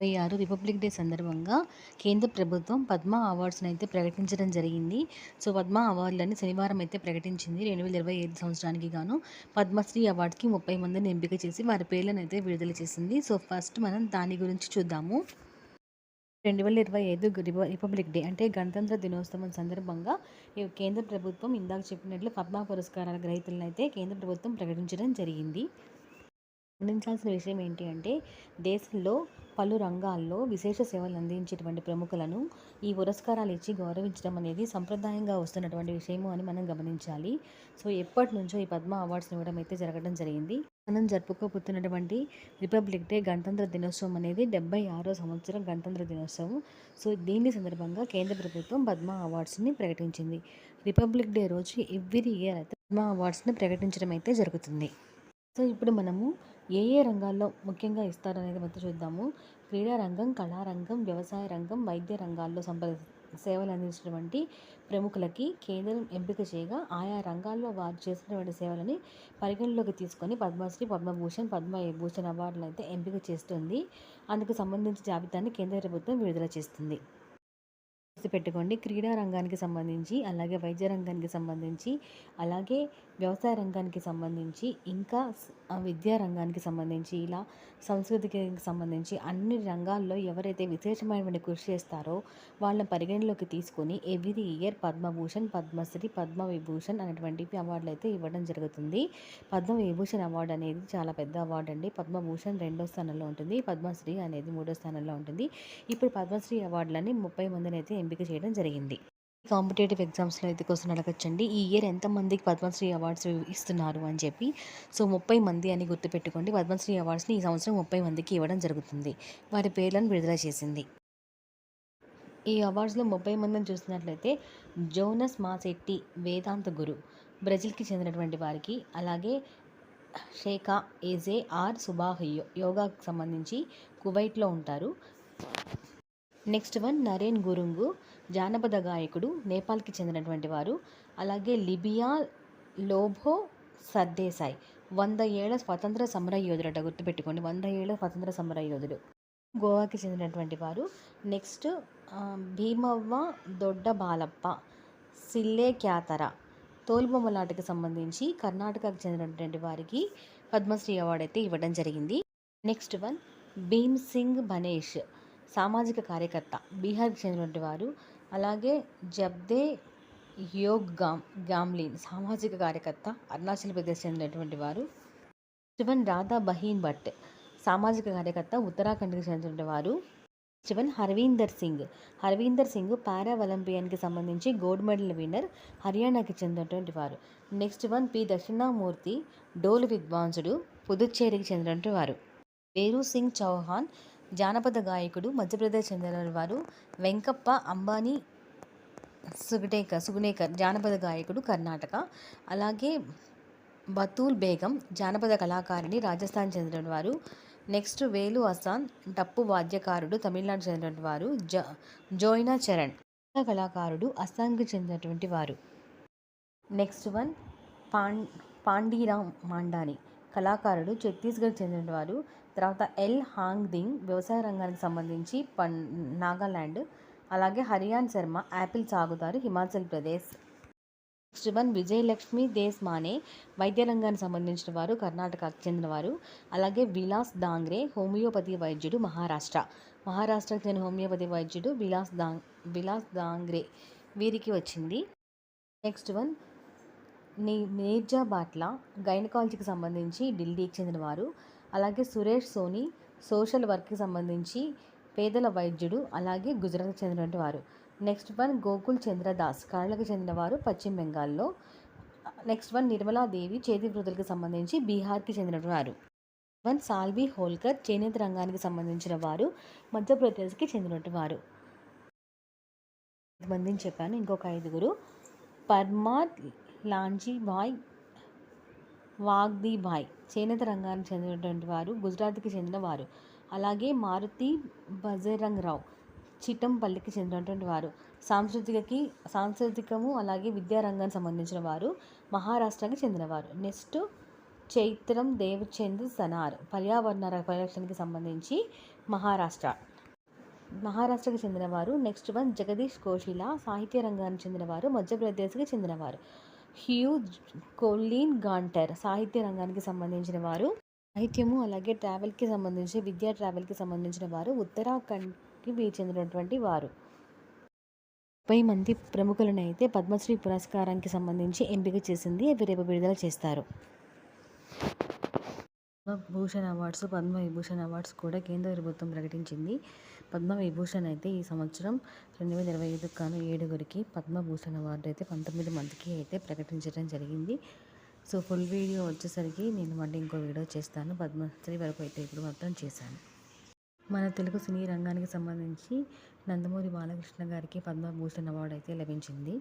ఇరవై ఆరు republic day సందర్భంగా కేంద్ర ప్రభుత్వం పద్మ అవార్డ్స్ని అయితే ప్రకటించడం జరిగింది. సో పద్మ అవార్డులని శనివారం అయితే ప్రకటించింది. రెండు వేల ఇరవై ఐదు సంవత్సరానికి గాను పద్మశ్రీ అవార్డ్స్కి ముప్పై మందిని ఎంపిక చేసి వారి పేర్లను అయితే విడుదల చేసింది. సో ఫస్ట్ మనం దాని గురించి చూద్దాము. రెండు వేల ఇరవై ఐదు రిపబ్లిక్ డే అంటే గణతంత్ర దినోత్సవం సందర్భంగా కేంద్ర ప్రభుత్వం ఇందాక చెప్పినట్లు పద్మ పురస్కారాల గ్రహీతలను అయితే కేంద్ర ప్రభుత్వం ప్రకటించడం జరిగింది. గమనించాల్సిన విషయం ఏంటి అంటే దేశంలో పలు రంగాల్లో విశేష సేవలు అందించేటువంటి ప్రముఖులను ఈ పురస్కారాలు ఇచ్చి గౌరవించడం అనేది సంప్రదాయంగా వస్తున్నటువంటి విషయము అని మనం గమనించాలి. సో ఎప్పటి నుంచో ఈ పద్మ అవార్డ్స్ ఇవ్వడం అయితే జరగడం జరిగింది. మనం జరుపుకోబోతున్నటువంటి రిపబ్లిక్ డే గణతంత్ర దినోత్సవం అనేది డెబ్బై ఆరో సంవత్సరం గణతంత్ర దినోత్సవం. సో దీని సందర్భంగా కేంద్ర ప్రభుత్వం పద్మ అవార్డ్స్ని ప్రకటించింది. రిపబ్లిక్ డే రోజు ఎవ్రీ ఇయర్ అయితే పద్మ అవార్డ్స్ని ప్రకటించడం అయితే జరుగుతుంది. సో ఇప్పుడు మనము ఏ ఏ రంగాల్లో ముఖ్యంగా ఇస్తారనేది మొత్తం చూద్దాము. క్రీడా రంగం కళారంగం వ్యవసాయ రంగం వైద్య రంగాల్లో సంప్ర సేవలు అందించినటువంటి ప్రముఖులకి కేంద్రం ఎంపిక చేయగా ఆయా రంగాల్లో వారు చేసినటువంటి సేవలని పరిగణలోకి తీసుకొని పద్మశ్రీ పద్మభూషణ్ పద్మభూషణ్ అవార్డులను అయితే ఎంపిక చేస్తుంది. అందుకు సంబంధించిన జాబితాను కేంద్ర ప్రభుత్వం విడుదల చేస్తుంది. పెట్టుకోండి. క్రీడా రంగానికి సంబంధించి అలాగే వైద్య రంగానికి సంబంధించి అలాగే వ్యవసాయ రంగానికి సంబంధించి ఇంకా విద్యా రంగానికి సంబంధించి ఇలా సంస్కృతికి సంబంధించి అన్ని రంగాల్లో ఎవరైతే విశేషమైనటువంటి కృషి చేస్తారో వాళ్ళని పరిగణలోకి తీసుకొని ఎవ్రీ ఇయర్ పద్మభూషణ్ పద్మశ్రీ పద్మ విభూషణ్ అనేటువంటి అవార్డులు అయితే ఇవ్వడం జరుగుతుంది. పద్మ విభూషణ్ అవార్డు అనేది చాలా పెద్ద అవార్డు అండి. పద్మభూషణ్ రెండో స్థానంలో ఉంటుంది. పద్మశ్రీ అనేది మూడో స్థానంలో ఉంటుంది. ఇప్పుడు పద్మశ్రీ అవార్డులని ముప్పై మందిని అయితే ఎంపిక చేయడం జరిగింది. కాంపిటేటివ్ ఎగ్జామ్స్లో అయితే క్వశ్చన్ అడగచ్చండి. ఈ ఇయర్ ఎంతమందికి పద్మశ్రీ అవార్డ్స్ ఇస్తున్నారు అని చెప్పి సో ముప్పై మంది అని గుర్తుపెట్టుకోండి. పద్మశ్రీ అవార్డ్స్ని ఈ సంవత్సరం ముప్పై మందికి ఇవ్వడం జరుగుతుంది. వారి పేర్లను విడుదల చేసింది. ఈ అవార్డ్స్లో ముప్పై మందిని చూసినట్లయితే జోనస్ మాసెట్టి వేదాంత గురు బ్రెజిల్కి చెందినటువంటి వారికి అలాగే షేఖా ఏజే ఆర్ సుబాహ్ యోగాకు సంబంధించి కువైట్లో ఉంటారు. నెక్స్ట్ వన్ నరేన్ గురుంగు జానపద గాయకుడు నేపాల్కి చెందినటువంటి వారు. అలాగే లిబియా లోభో సర్దేశాయ్ వంద ఏళ్ళ స్వతంత్ర సమర యోధుడట గుర్తుపెట్టుకోండి. వంద ఏళ్ళ స్వతంత్ర సమర యోధుడు గోవాకి చెందినటువంటి వారు. నెక్స్ట్ భీమవ్వ దొడ్డ బాలప్ప సిల్లే క్యాతర. తోలుబొమ్మలాటకి సంబంధించి కర్ణాటకకు చెందినటువంటి వారికి పద్మశ్రీ అవార్డు అయితే ఇవ్వడం జరిగింది. Next one Bhim Singh Banesh. సామాజిక కార్యకర్త బీహార్కి చెందినటువంటి వారు. అలాగే జబ్దే యోగ్ గామ్ గామ్లీన్ సామాజిక కార్యకర్త అరుణాచల్ ప్రదేశ్ చెందినటువంటి వారు. శివన్ రాధా బహీన్ భట్ సామాజిక కార్యకర్త ఉత్తరాఖండ్కి చెందినటువంటి వారు. శివన్ హర్వీందర్ సింగ్ హర్వీందర్ సింగ్ పారా ఒలింపియన్కి సంబంధించి గోల్డ్ మెడల్ విన్నర్ హర్యానాకి చెందినటువంటి వారు. నెక్స్ట్ వన్ పి దక్షిణామూర్తి డోలు విద్వాంసుడు పుదుచ్చేరికి చెందినటువంటి వారు. వేరు సింగ్ చౌహాన్ జానపద గాయకుడు మధ్యప్రదేశ్ చెందిన వారు వెంకప్ప అంబానీ సుగటేకర్ సుగునేకర్ జానపద గాయకుడు కర్ణాటక. అలాగే బతూల్ బేగం జానపద కళాకారిణి రాజస్థాన్ చెందిన వారు. నెక్స్ట్ వేలు అసాన్ డప్పు వాద్యకారుడు తమిళనాడు చెందినటువంటి వారు. జ జోయినా చరణ్ కళాకారుడు అస్సాంకి చెందినటువంటి వారు. నెక్స్ట్ వన్ పాండ్ పాండీరామ్ మాండాని కళాకారుడు ఛత్తీస్గఢ్ చెందిన వారు తర్వాత ఎల్. హాంగ్ దింగ్ వ్యవసాయ రంగానికి సంబంధించి పన్ నాగాల్యాండ్ అలాగే హరియాన్ శర్మ యాపిల్ సాగుతారు హిమాచల్ ప్రదేశ్. శివన్ విజయలక్ష్మి దేశ్ మానే వైద్య రంగానికి సంబంధించిన వారు కర్ణాటకకు చెందినవారు అలాగే విలాస్ దాంగ్రే హోమియోపతి వైద్యుడు మహారాష్ట్ర. మహారాష్ట్రకు చెందిన హోమియోపతి వైద్యుడు విలాస్ దాంగ్ విలాస్ దాంగ్రే వీరికి వచ్చింది. నెక్స్ట్ వన్ నీ మీర్జా బాట్ల గైనకాలజీకి సంబంధించి ఢిల్లీకి చెందినవారు. అలాగే సురేష్ సోని సోషల్ వర్క్కి సంబంధించి పేదల వైద్యుడు అలాగే గుజరాత్కి చెందినటువంటి వారు. నెక్స్ట్ వన్ గోకుల్ చంద్రదాస్ కళలకు చెందినవారు పశ్చిమ బెంగాల్లో. నెక్స్ట్ వన్ నిర్మలాదేవి చేతి వృద్ధులకు సంబంధించి బీహార్కి చెందినటువంటి వారు. వన్ సాల్వి హోల్కర్ చేనేత రంగానికి సంబంధించిన వారు మధ్యప్రదేశ్కి చెందినటువంటి వారు. మందిని చెప్పాను ఇంకొక ఐదుగురు. పర్మార్ లాంజీభాయ్ వాగ్దీభాయ్ చేనేత రంగానికి చెందినటువంటి వారు గుజరాత్కి చెందిన వారు. అలాగే మారుతి బజరంగరావు చిట్టంపల్లికి చెందినటువంటి వారు. సాంస్కృతికకి సాంస్కృతికము అలాగే విద్యారంగానికి సంబంధించిన వారు మహారాష్ట్రకి చెందినవారు. నెక్స్ట్ చైత్రం దేవచంద్ సనార్ పర్యావరణ పరిరక్షణకి సంబంధించి మహారాష్ట్ర. మహారాష్ట్రకి చెందినవారు. నెక్స్ట్ వన్ జగదీష్ కోషిలా సాహిత్య రంగానికి చెందినవారు. మధ్యప్రదేశ్కి చెందినవారు. హ్యూ కోలీన్ గాంటర్ సాహిత్య రంగానికి సంబంధించిన వారు. సాహిత్యము అలాగే ట్రావెల్కి సంబంధించి విద్యా ట్రావెల్కి సంబంధించిన వారు ఉత్తరాఖండ్కి వీ- చెందినటువంటి వారు. ముప్పై మంది ప్రముఖులను అయితే పద్మశ్రీ పురస్కారానికి సంబంధించి ఎంపిక చేసింది అవి రేపు విడుదల చేస్తారు. పద్మభూషణ్ అవార్డ్స్ పద్మ విభూషణ్ అవార్డ్స్ కూడా కేంద్ర ప్రభుత్వం ప్రకటించింది. పద్మ విభూషణ్ అయితే ఈ సంవత్సరం రెండు వేల ఇరవై ఐదుకు గాను ఏడుగురికి పద్మభూషణ్ అవార్డు అయితే పంతొమ్మిది మందికి అయితే ప్రకటించడం జరిగింది. సో ఫుల్ వీడియో వచ్చేసరికి నేను మళ్ళీ ఇంకో వీడియో చేస్తాను. పద్మశ్రీ వరకు అయితే ఇప్పుడు మాత్రం చేశాను. మన తెలుగు సినీ రంగానికి సంబంధించి నందమూరి బాలకృష్ణ గారికి పద్మభూషణ్ అవార్డు అయితే లభించింది.